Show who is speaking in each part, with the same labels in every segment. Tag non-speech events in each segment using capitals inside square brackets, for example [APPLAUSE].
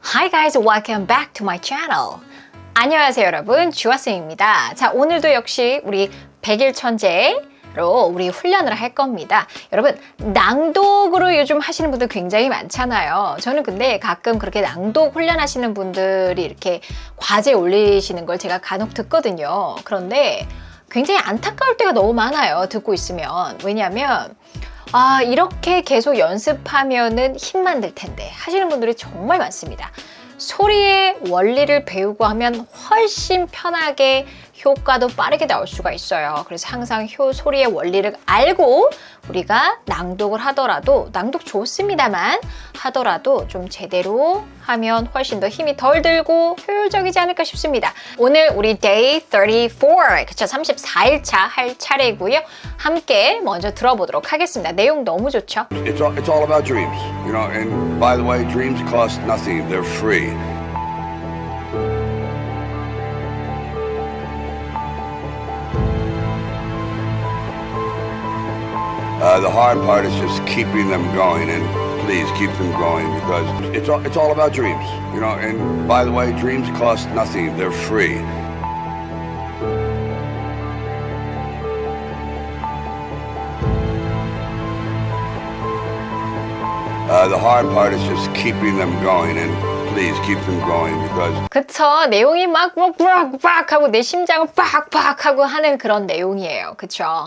Speaker 1: Hi guys, welcome back to my channel. 안녕하세요 여러분, 주화쌤입니다. 자, 오늘도 역시 우리 백일 천재로 우리 훈련을 할 겁니다. 여러분, 낭독으로 요즘 하시는 분들 굉장히 많잖아요. 저는 근데 가끔 그렇게 낭독 훈련하시는 분들이 이렇게 과제 올리시는 걸 제가 간혹 듣거든요. 그런데 굉장히 안타까울 때가 너무 많아요. 듣고 있으면. 왜냐하면 아, 이렇게 계속 연습하면은 힘만 들 텐데 하시는 분들이 정말 많습니다. 소리의 원리를 배우고 하면 훨씬 편하게 효과도 빠르게 나올 수가 있어요. 그래서 항상 효, 소리의 원리를 알고 우리가 낭독을 하더라도 낭독 좋습니다만 하더라도 좀 제대로 하면 훨씬 더 힘이 덜 들고 효율적이지 않을까 싶습니다. 오늘 우리 day 34, 그쵸 34일차 할 차례고요. 함께 먼저 들어보도록 하겠습니다. 내용 너무 좋죠?
Speaker 2: It's all, it's all about dreams, you know. And by the way, dreams cost nothing; they're free. Uh, the hard part is just keeping them going, and please keep them going because it's all, it's all about dreams, you know. And by the way, dreams cost nothing; they're free. Uh, the hard part is just keeping them going, and please keep them going because
Speaker 1: 그쵸. 내용이 막, 막, 빡, 빡 하고 내 심장을 빡, 빡 하고 하는 그런 내용이에요. 그쵸.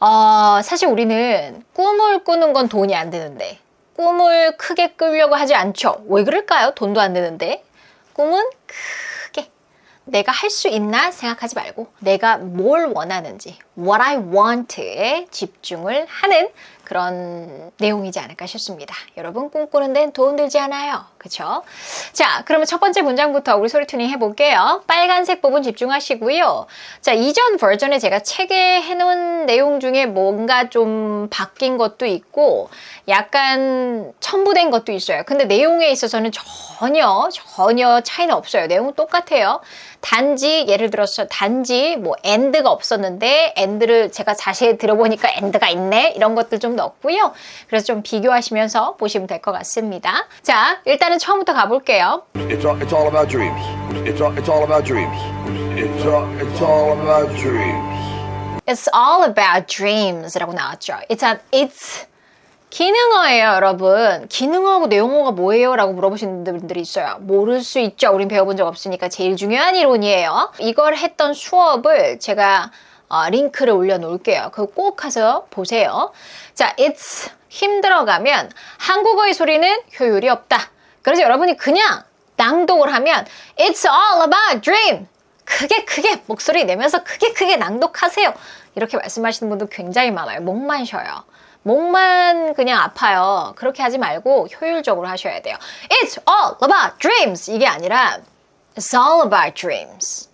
Speaker 1: 어, 사실 우리는 꿈을 꾸는 건 돈이 안 드는데, 꿈을 크게 꾸려고 하지 않죠. 왜 그럴까요? 돈도 안 드는데. 꿈은 크게. 내가 할 수 있나 생각하지 말고, 내가 뭘 원하는지, what I want에 집중을 하는 그런 내용이지 않을까 싶습니다. 여러분 꿈꾸는 데는 돈 들지 않아요. 그쵸? 자, 그러면 첫 번째 문장부터 우리 소리 튜닝 해볼게요. 빨간색 부분 집중하시고요. 자, 이전 버전에 제가 책에 해놓은 내용 중에 뭔가 좀 바뀐 것도 있고, 약간 첨부된 것도 있어요. 근데 내용에 있어서는 전혀, 전혀 차이는 없어요. 내용은 똑같아요. 단지, 예를 들어서 단지 뭐 end가 없었는데, end를 제가 자세히 들어보니까 end가 있네? 이런 것들 좀 넣었고요. 그래서 좀 비교하시면서 보시면 될 것 같습니다. 자, 일단은 처음부터 가볼게요.
Speaker 2: it's all, it's all about dreams. It's all, it's all about dreams. It's all, it's all about dreams.
Speaker 1: It's all about dreams라고 나왔죠. It's a, it's 기능어예요, 여러분. 기능어하고 내용어가 뭐예요? 라고 물어보시는 분들이 있어요. 모를 수 있죠. 우린 배워본 적 없으니까 제일 중요한 이론이에요. 이걸 했던 수업을 제가 어, 링크를 올려놓을게요. 그거 꼭 가서 보세요. 자, it's 힘들어가면 한국어의 소리는 효율이 없다. 그래서 여러분이 그냥 낭독을 하면 It's all about dream. 크게 크게 목소리 내면서 크게 크게 낭독하세요. 이렇게 말씀하시는 분들 굉장히 많아요. 목만 쉬어요. 목만 그냥 아파요. 그렇게 하지 말고 효율적으로 하셔야 돼요. It's all about dreams. 이게 아니라 It's all about dreams.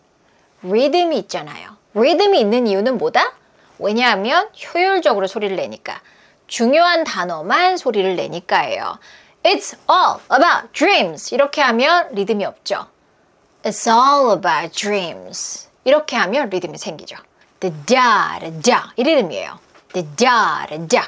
Speaker 1: 리듬이 있잖아요. 리듬이 있는 이유는 뭐다? 왜냐하면 효율적으로 소리를 내니까. 중요한 단어만 소리를 내니까예요. It's all about dreams. 이렇게 하면 리듬이 없죠. It's all about dreams. 이렇게 하면 리듬이 생기죠. The da, the da. 이 리듬이에요. The da, the da.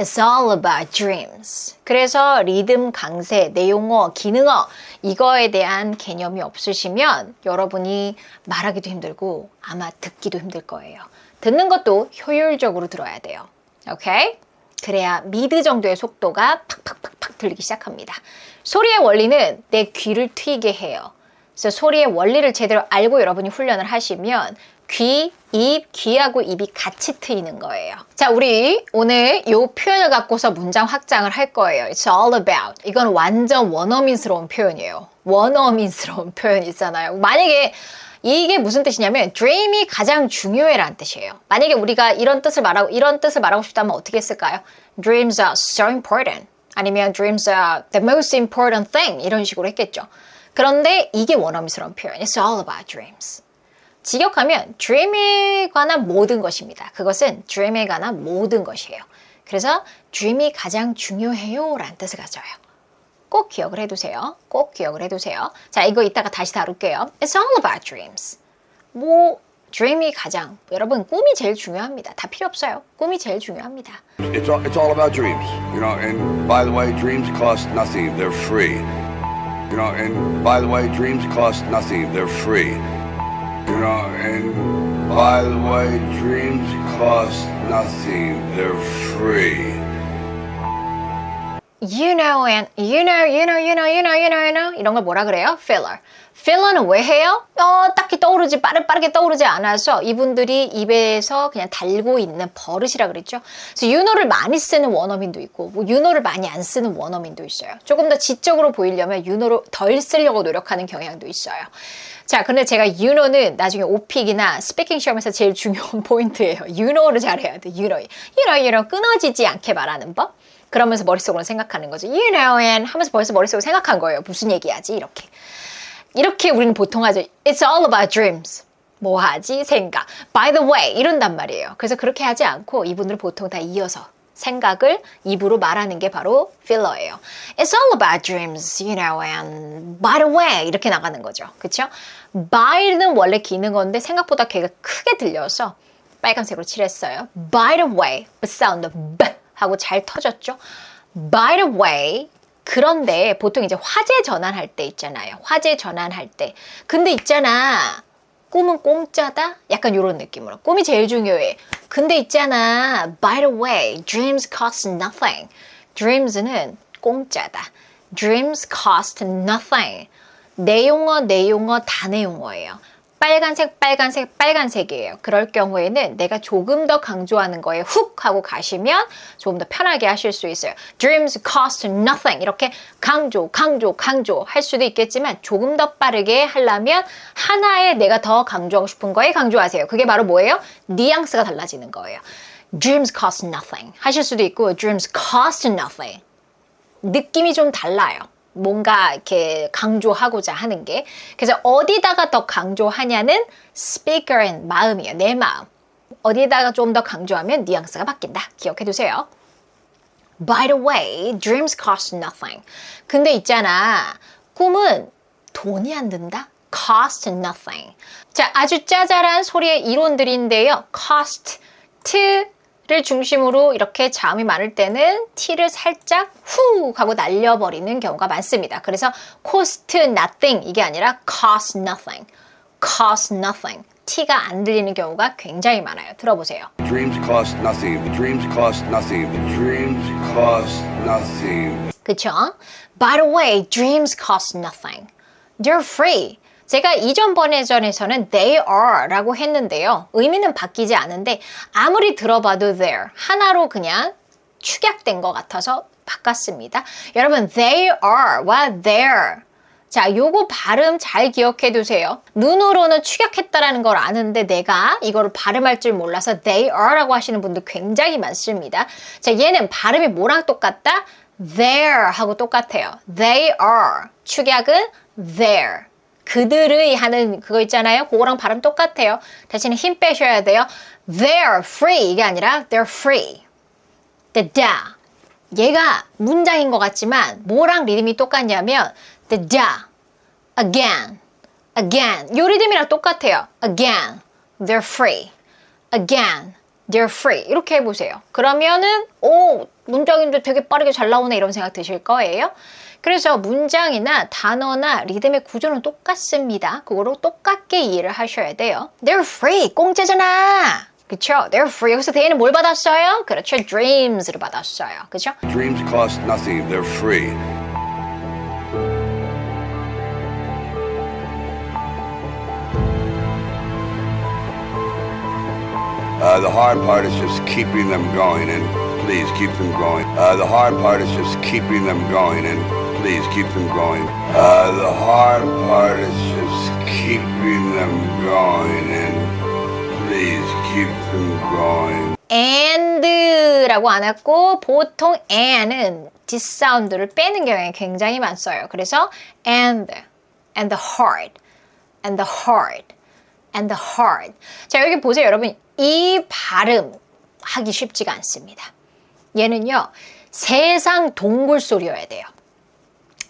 Speaker 1: It's all about dreams. 그래서 리듬 강세, 내용어, 기능어 이거에 대한 개념이 없으시면 여러분이 말하기도 힘들고 아마 듣기도 힘들 거예요. 듣는 것도 효율적으로 들어야 돼요. 오케이? 그래야 미드 정도의 속도가 팍팍팍팍 들리기 시작합니다. 소리의 원리는 내 귀를 트이게 해요. 그래서 소리의 원리를 제대로 알고 여러분이 훈련을 하시면 귀, 입, 귀하고 입이 같이 트이는 거예요. 자, 우리 오늘 이 표현을 갖고서 문장 확장을 할 거예요. It's all about. 이건 완전 원어민스러운 표현이에요. 원어민스러운 표현 있잖아요. 만약에 이게 무슨 뜻이냐면 dream이 가장 중요해라는 뜻이에요. 만약에 우리가 이런 뜻을 말하고 이런 뜻을 말하고 싶다면 어떻게 했을까요? Dreams are so important. 아니면 dreams are the most important thing 이런 식으로 했겠죠. 그런데 이게 원어민스러운 표현. It's all about dreams. 직역하면 dream에 관한 모든 것입니다. 그것은 dream에 관한 모든 것이에요. 그래서 dream이 가장 중요해요 라는 뜻을 가져요. 꼭 기억을 해두세요. 꼭 기억을 해두세요. 자, 이거 이따가 다시 다룰게요. It's all about dreams. 뭐 dream이 가장 여러분 꿈이 제일 중요합니다. 다 필요 없어요. 꿈이 제일 중요합니다.
Speaker 2: It's all, it's all about dreams, you know. And by the way, dreams cost nothing; they're free. You know. And by the way, dreams cost nothing; they're free. Know. And by the way, dreams cost nothing; they're free.
Speaker 1: You know and you know, you know, you know, you know, you know, you know 이런 걸 뭐라 그래요? filler. filler는 왜 해요? 어, 딱히 떠오르지 빠르, 빠르게 떠오르지 않아서 이분들이 입에서 그냥 달고 있는 버릇이라 그랬죠. 그래서 know를 많이 쓰는 원어민도 있고 뭐 know를 많이 안 쓰는 원어민도 있어요. 조금 더 지적으로 보이려면 know를 덜 쓰려고 노력하는 경향도 있어요. 자, 근데 제가 know는 나중에 오픽이나 스피킹 시험에서 제일 중요한 [LAUGHS] 포인트예요. know를 잘해야 돼. know, you know 끊어지지 않게 말하는 법. 그러면서 머릿속으로 생각하는 거죠. You know, and 하면서 벌써 머릿속으로 생각한 거예요. 무슨 얘기하지? 이렇게. 이렇게 우리는 보통 하죠. It's all about dreams. 뭐 하지? 생각. By the way, 이런단 말이에요. 그래서 그렇게 하지 않고 이분들 보통 다 이어서 생각을 입으로 말하는 게 바로 필러예요. It's all about dreams, you know, and by the way 이렇게 나가는 거죠. 그렇죠? by는 원래 기는 건데 생각보다 걔가 크게 들려서 빨간색으로 칠했어요. By the way, but sound B 하고 잘 터졌죠. By the way, 그런데 보통 이제 화제 전환할 때 있잖아요. 화제 전환할 때. 근데 있잖아. 꿈은 공짜다? 약간 이런 느낌으로. 꿈이 제일 중요해. 근데 있잖아. By the way, dreams cost nothing. dreams는 공짜다. dreams cost nothing. 내 용어, 내 용어, 다 내 용어예요. 빨간색, 빨간색, 빨간색이에요. 그럴 경우에는 내가 조금 더 강조하는 거에 훅 하고 가시면 조금 더 편하게 하실 수 있어요. Dreams cost nothing. 이렇게 강조, 강조, 강조 할 수도 있겠지만 조금 더 빠르게 하려면 하나에 내가 더 강조하고 싶은 거에 강조하세요. 그게 바로 뭐예요? 뉘앙스가 달라지는 거예요. Dreams cost nothing. 하실 수도 있고 Dreams cost nothing. 느낌이 좀 달라요. 뭔가 이렇게 강조하고자 하는 게. 그래서 어디다가 더 강조하냐는 speaker의 마음이에요. 내 마음. 어디다가 좀 더 강조하면 뉘앙스가 바뀐다. 기억해 두세요. By the way, dreams cost nothing. 근데 있잖아. 꿈은 돈이 안 든다? cost nothing. 자, 아주 짜잘한 소리의 이론들인데요. cost, 를 중심으로 이렇게 자음이 많을 때는 t를 살짝 후 하고 날려버리는 경우가 많습니다. 그래서 cost nothing 이게 아니라 cost nothing, cost nothing. t가 안 들리는 경우가 굉장히 많아요. 들어보세요.
Speaker 2: Dreams cost nothing. Dreams cost nothing. Dreams cost nothing.
Speaker 1: 그쵸? By the way, dreams cost nothing. They're free. 제가 이전 버전에서는 they are 라고 했는데요. 의미는 바뀌지 않은데 아무리 들어봐도 there 하나로 그냥 축약된 것 같아서 바꿨습니다. 여러분 they are와 there 자, 요거 발음 잘 기억해 두세요. 눈으로는 축약했다라는 걸 아는데 내가 이거를 발음할 줄 몰라서 they are라고 하시는 분들 굉장히 많습니다. 자, 얘는 발음이 뭐랑 똑같다? there 하고 똑같아요. they are. 축약은 there. 그들의 하는 그거 있잖아요. 그거랑 발음 똑같아요. 대신에 힘 빼셔야 돼요. They're free 이게 아니라 they're free. the da. 얘가 문장인 것 같지만 뭐랑 리듬이 똑같냐면 the da, again, again. 요 리듬이랑 똑같아요. again, they're free. again, they're free. 이렇게 해보세요. 그러면은 오 문장인데 되게 빠르게 잘 나오네 이런 생각 드실 거예요. 그래서 문장이나 단어나 리듬의 구조는 똑같습니다. 그거로 똑같게 이해를 하셔야 돼요. They're free. 공짜잖아. 그쵸? They're free. 여기서 대는 뭘 받았어요? 그렇죠. Dreams를 받았어요. 그쵸?
Speaker 2: Dreams cost nothing. They're free. Uh. Uh, please keep them going. Uh, the hard part is just keeping them going, and please keep them going.
Speaker 1: and라고 안 했고 보통 and은 뒷사운드를 빼는 경향이 굉장히 많어요. 그래서 and, and the hard, and the hard, and the hard. 자 여기 보세요 여러분 이 발음 하기 쉽지가 않습니다. 얘는요 세상 동굴 소리여야 돼요.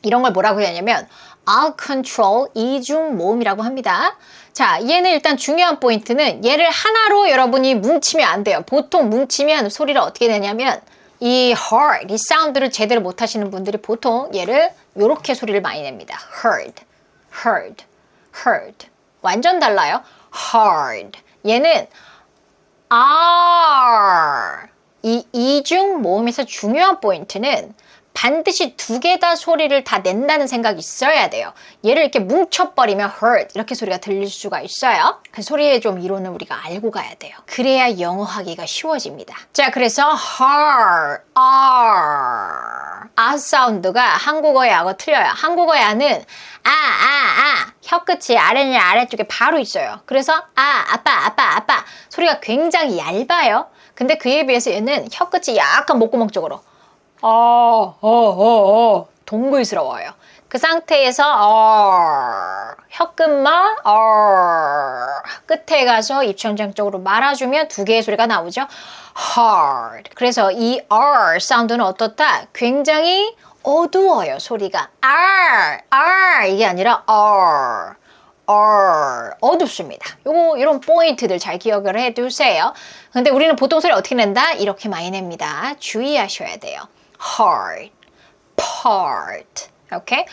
Speaker 1: 이런 걸 뭐라고 하냐면 out control 이중 모음이라고 합니다. 자, 얘는 일단 중요한 포인트는 얘를 하나로 여러분이 뭉치면 안 돼요. 보통 뭉치면 소리를 어떻게 내냐면 이 hard, 이 사운드를 제대로 못 하시는 분들이 보통 얘를 이렇게 소리를 많이 냅니다. heard, heard, heard. 완전 달라요. hard. 얘는 R. 이 이중 모음에서 중요한 포인트는 반드시 두 개 다 소리를 다 낸다는 생각이 있어야 돼요. 얘를 이렇게 뭉쳐버리면 hurt 이렇게 소리가 들릴 수가 있어요. 그 소리의 좀 이론을 우리가 알고 가야 돼요. 그래야 영어 하기가 쉬워집니다. 자, 그래서 hard, R. 아 사운드가 한국어의 하고 틀려요. 한국어의 아는 아, 아, 아. 혀 끝이 아래냐 아래쪽에 바로 있어요. 그래서 아, 아빠, 아빠, 아빠. 소리가 굉장히 얇아요. 근데 그에 비해서 얘는 혀 끝이 약간 목구멍 쪽으로 어, 어, 어, 어. 동글스러워요. 그 상태에서 어, 혀끝만 어, 끝에 가서 입천장 쪽으로 말아주면 두 개의 소리가 나오죠. hard. 그래서 이 R 사운드는 어떻다? 굉장히 어두워요, 소리가. R, R 이게 아니라 R. R 어둡습니다. 요거 이런 포인트들 잘 기억을 해 두세요. 근데 우리는 보통 소리 어떻게 낸다? 이렇게 많이 냅니다. 주의하셔야 돼요. Hard, part. 오케이?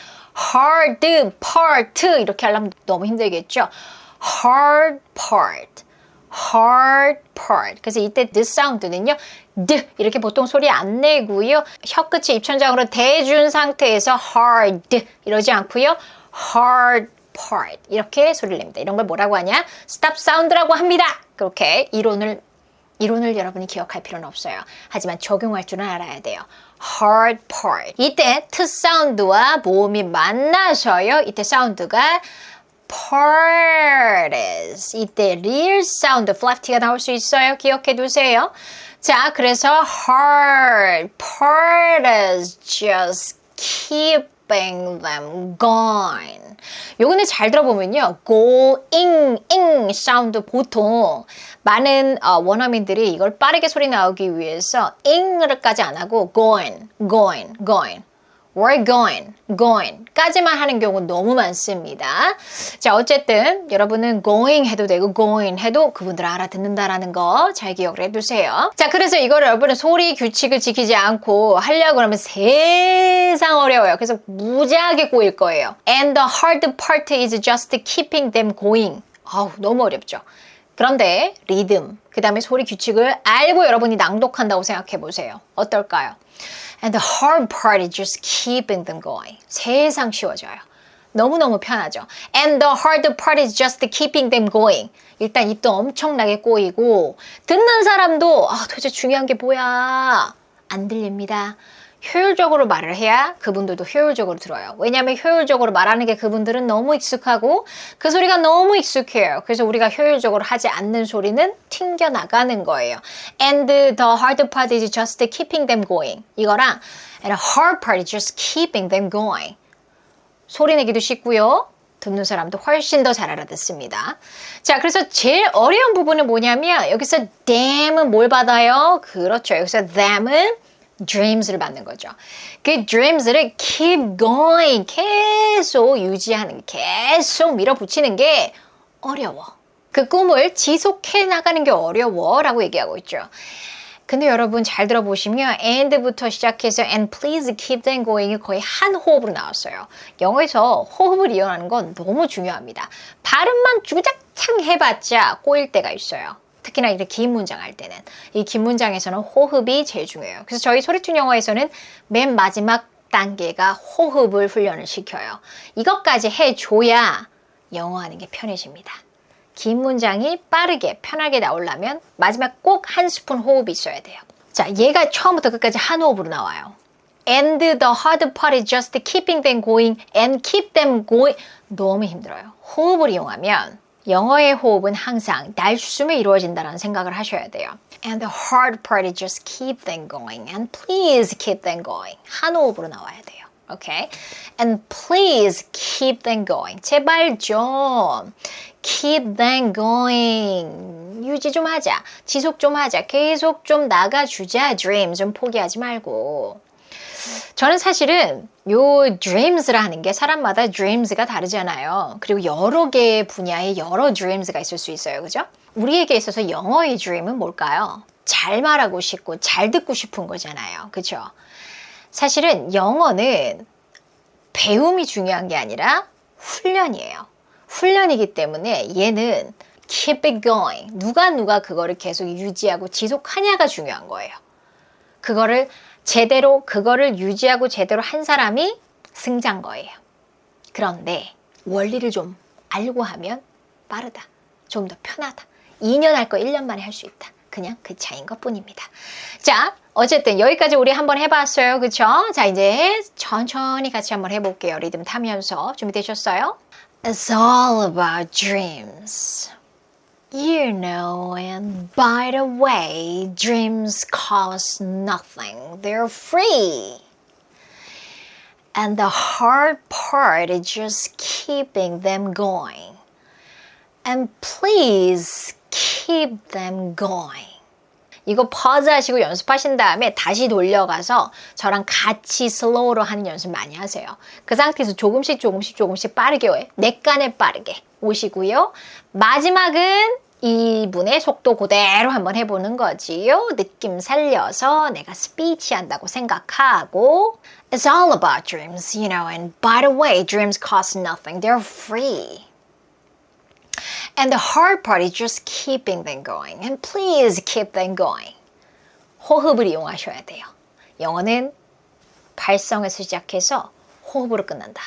Speaker 1: hard, part 이렇게 하려면 너무 힘들겠죠? hard part. hard part. 그래서 이때 the 사운드는요. d 이렇게 보통 소리 안 내고요. 혀 끝이 입천장으로 대준 상태에서 hard 이러지 않고요. hard part 이렇게 소리를 냅니다. 이런 걸 뭐라고 하냐? stop sound라고 합니다. 그렇게 이론을 이론을 여러분이 기억할 필요는 없어요. 하지만 적용할 줄은 알아야 돼요. hard part. 이때 t 사운드와 모음이 만나서요. 이때 사운드가 parties. 이때 real 사운드 flap t가 나올 수 있어요. 기억해 두세요. 자, 그래서 hard parties just keeping them going. 요거는 잘 들어보면요. going, ing 사운드 보통 많은 어, 원어민들이 이걸 빠르게 소리 나오기 위해서 ing을까지 안 하고 going, going, going. We're going, going 까지만 하는 경우 너무 많습니다. 자, 어쨌든 여러분은 going 해도 되고 going 해도 그분들 알아듣는다라는 거 잘 기억을 해두세요. 자, 그래서 이걸 여러분은 소리 규칙을 지키지 않고 하려고 그러면 세상 어려워요. 그래서 무지하게 꼬일 거예요. And the hard part is just keeping them going. 아우, 너무 어렵죠. 그런데 리듬, 그 다음에 소리 규칙을 알고 여러분이 낭독한다고 생각해 보세요. 어떨까요? And the hard part is just keeping them going. 세상 쉬워져요. 너무너무 편하죠. And the hard part is just keeping them going. 일단 입도 엄청나게 꼬이고 듣는 사람도 아, 도대체 중요한 게 뭐야? 안 들립니다. 효율적으로 말을 해야 그분들도 효율적으로 들어요. 왜냐하면 효율적으로 말하는 게 그분들은 너무 익숙하고 그 소리가 너무 익숙해요. 그래서 우리가 효율적으로 하지 않는 소리는 튕겨 나가는 거예요. And the hard part is just keeping them going. 이거랑 and the hard part is just keeping them going. 소리 내기도 쉽고요. 듣는 사람도 훨씬 더 잘 알아듣습니다. 자, 그래서 제일 어려운 부분은 뭐냐면 여기서 damn은 뭘 받아요? 그렇죠. 여기서 damn은 dreams를 받는 거죠. 그 dreams를 keep going 계속 유지하는 계속 밀어붙이는 게 어려워. 그 꿈을 지속해 나가는 게 어려워 라고 얘기하고 있죠. 근데 여러분 잘 들어보시면 and부터 시작해서 and please keep them going이 거의 한 호흡으로 나왔어요. 영어에서 호흡을 이용하는 건 너무 중요합니다. 발음만 주작창 해봤자 꼬일 때가 있어요. 특히나 이렇게 긴 문장 할 때는 이 긴 문장에서는 호흡이 제일 중요해요. 그래서 저희 소리툰 영어에서는 맨 마지막 단계가 호흡을 훈련을 시켜요. 이것까지 해줘야 영어 하는 게 편해집니다. 긴 문장이 빠르게 편하게 나오려면 마지막 꼭 한 스푼 호흡이 있어야 돼요. 자, 얘가 처음부터 끝까지 한 호흡으로 나와요. And the hard part is just keeping them going and keep them going. 너무 힘들어요. 호흡을 이용하면 영어의 호흡은 항상 날숨에 이루어진다는 생각을 하셔야 돼요. And the hard part is just keep them going. And please keep them going. 한 호흡으로 나와야 돼요. Okay? And please keep them going. 제발 좀 keep them going. 유지 좀 하자. 지속 좀 하자. 계속 좀 나가주자. dream 좀 포기하지 말고. 저는 사실은 요 dreams라는 게 사람마다 dreams가 다르잖아요. 그리고 여러 개의 분야의 여러 dreams가 있을 수 있어요. 그죠? 우리에게 있어서 영어의 dream은 뭘까요? 잘 말하고 싶고 잘 듣고 싶은 거잖아요. 그죠? 사실은 영어는 배움이 중요한 게 아니라 훈련이에요. 훈련이기 때문에 얘는 keep it going. 누가 누가 그거를 계속 유지하고 지속하냐가 중요한 거예요. 그거를 제대로 그거를 유지하고 제대로 한 사람이 승자인 거예요. 그런데 원리를 좀 알고 하면 빠르다. 좀 더 편하다. 2년 할 거 1년 만에 할 수 있다. 그냥 그 차이인 것 뿐입니다. 자, 어쨌든 여기까지 우리 한번 해봤어요. 그쵸? 자, 이제 천천히 같이 한번 해볼게요. 리듬 타면서. 준비되셨어요? It's all about dreams. You know, and by the way, dreams cost nothing. They're free. And the hard part is just keeping them going. And please keep them going. 이거 퍼즈 하시고 연습하신 다음에 다시 돌려가서 저랑 같이 슬로우로 하는 연습 많이 하세요. 그 상태에서 조금씩 조금씩 조금씩 빠르게 해. 내 깐에 빠르게 오시고요. 마지막은 이분의 속도 그대로 한번 해보는 거지요. 느낌 살려서 내가 스피치 한다고 생각하고 It's all about dreams, you know, and by the way, dreams cost nothing. They're free. And the hard part is just keeping them going. And please keep them going. 호흡을 이용하셔야 돼요. 영어는 발성에서 시작해서 호흡으로 끝난다.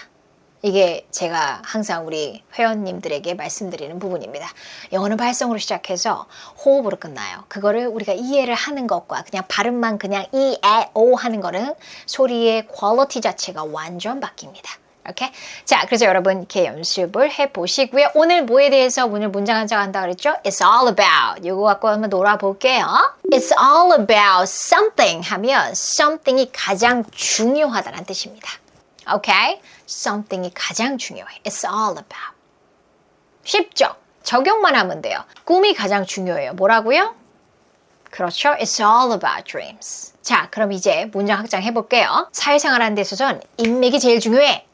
Speaker 1: 이게 제가 항상 우리 회원님들에게 말씀드리는 부분입니다. 영어는 발성으로 시작해서 호흡으로 끝나요. 그거를 우리가 이해를 하는 것과 그냥 발음만 그냥 이, 에, 오 하는 거는 소리의 퀄리티 자체가 완전 바뀝니다. 이렇게 자 그래서 여러분 이렇게 연습을 해 보시고요. 오늘 뭐에 대해서 오늘 문장 한장 한다 그랬죠? It's all about. 이거 갖고 한번 놀아볼게요. It's all about something 하면 something이 가장 중요하다는 뜻입니다. 오케이 something이 가장 중요해 It's all about 쉽죠 적용만 하면 돼요 꿈이 가장 중요해요 뭐라고요 그렇죠. It's all about dreams. 자, 그럼 이제 문장 확장 해볼게요. 사회생활 하는 데 있어서는 인맥이 제일 중요해.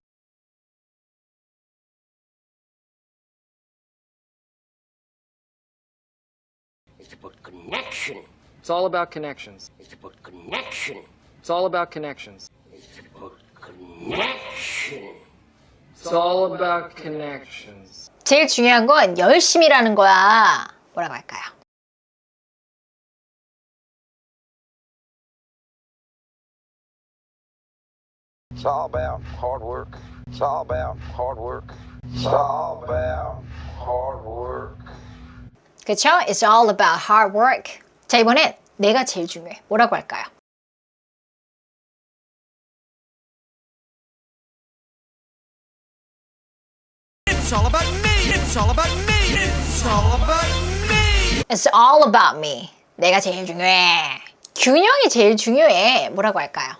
Speaker 3: It's about connection.
Speaker 4: It's all about connections.
Speaker 3: It's about connection.
Speaker 4: It's all about connections.
Speaker 3: It's about connection.
Speaker 4: It's all about connections.
Speaker 1: 제일 중요한 건 열심히라는 거야. 뭐라고 할까요?
Speaker 5: It's all about hard work. It's all about hard work. It's all about hard work.
Speaker 1: 그쵸? It's all about hard work. 자, 이번엔 내가 제일 중요해. 뭐라고 할까요?
Speaker 6: It's all about me. It's all about me. It's all about me.
Speaker 1: It's all about me. 내가 제일 중요해. 균형이 제일 중요해. 뭐라고 할까요?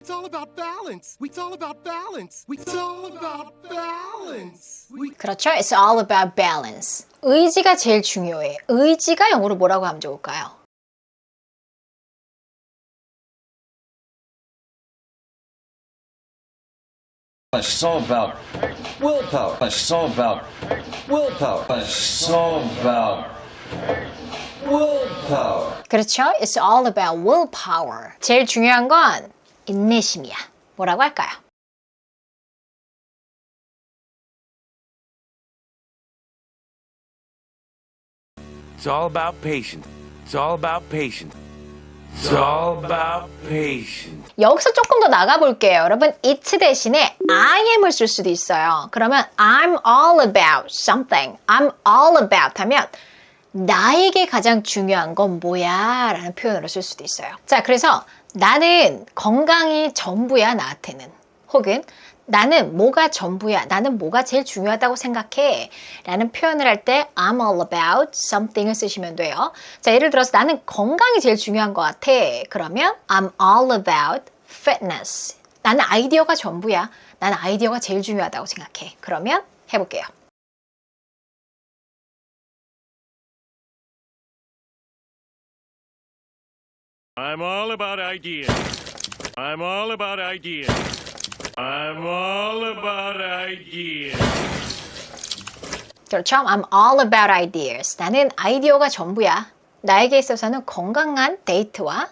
Speaker 6: It's all about balance. It's all about balance. It's all about balance. We
Speaker 1: 그렇죠? It's all about balance. 의지가 제일 중요해. 의지가 영어로 뭐라고 하면 좋을까요?
Speaker 7: It's all about willpower. It's all about willpower. It's all about willpower.
Speaker 1: 그렇죠? It's all about willpower. 제일 중요한 건 인내심이야. 뭐라고 할까요?
Speaker 8: It's all about patience. It's all about patience.
Speaker 1: 여기서 조금 더 나가볼게요. 여러분, it 대신에 I am을 쓸 수도 있어요. 그러면 I'm all about something. I'm all about 하면 나에게 가장 중요한 건 뭐야? 라는 표현으로 쓸 수도 있어요. 자, 그래서 나는 건강이 전부야, 나한테는. 혹은 나는 뭐가 전부야. 나는 뭐가 제일 중요하다고 생각해. 라는 표현을 할 때 I'm all about something을 쓰시면 돼요. 자, 예를 들어서 나는 건강이 제일 중요한 것 같아. 그러면 I'm all about fitness. 나는 아이디어가 전부야. 나는 아이디어가 제일 중요하다고 생각해. 그러면 해볼게요.
Speaker 6: I'm all about ideas. I'm all about ideas. I'm all about ideas.
Speaker 1: 그렇죠? I'm all about ideas. 나는 아이디어가 전부야. 나에게 있어서는 건강한 데이트와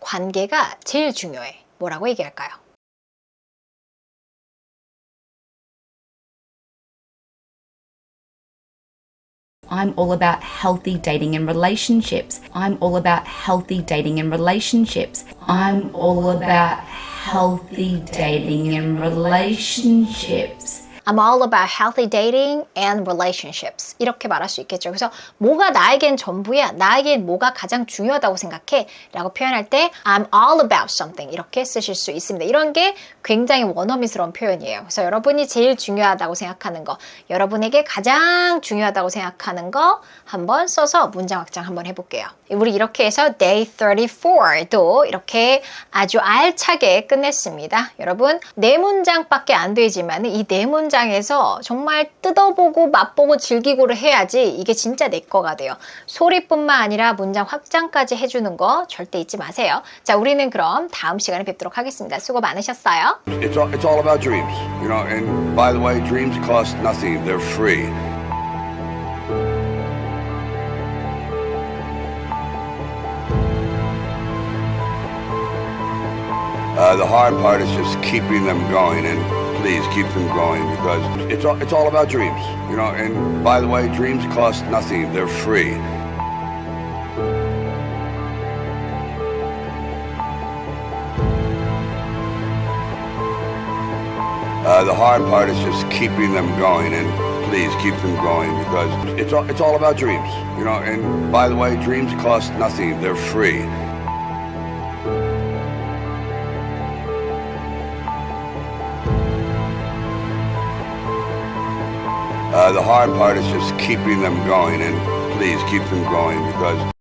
Speaker 1: 관계가 제일 중요해. 뭐라고 얘기할까요?
Speaker 9: I'm all about healthy dating and relationships. I'm all about healthy dating and relationships. I'm all about healthy dating and relationships.
Speaker 1: I'm all about healthy dating and relationships. 이렇게 말할 수 있겠죠. 그래서 뭐가 나에겐 전부야. 나에겐 뭐가 가장 중요하다고 생각해. 라고 표현할 때 I'm all about something. 이렇게 쓰실 수 있습니다. 이런 게 굉장히 원어민스러운 표현이에요. 그래서 여러분이 제일 중요하다고 생각하는 거, 여러분에게 가장 중요하다고 생각하는 거 한번 써서 문장 확장 한번 해볼게요. 우리 이렇게 해서 day 34도 이렇게 아주 알차게 끝냈습니다. 여러분, 네 문장밖에 안 되지만 이 네 문 장에서 정말 뜯어보고 맛보고 즐기고를 해야지 이게 진짜 내 거가 돼요. 소리뿐만 아니라 문장 확장까지 해주는 거 절대 잊지 마세요. 자, 우리는 그럼 다음 시간에 뵙도록 하겠습니다. 수고 많으셨어요.
Speaker 2: It's all, it's all about dreams, you know. And by the way, dreams cost nothing; they're free. Uh, the hard part is just keeping them going, and please keep them going because it's all, it's all about dreams, you know. And by the way, dreams cost nothing; they're free. Uh, the hard part is just keeping them going, and please keep them going because it's all, it's all about dreams, you know. And by the way, dreams cost nothing; they're free. Uh, the hard part is just keeping them going, and please keep them going because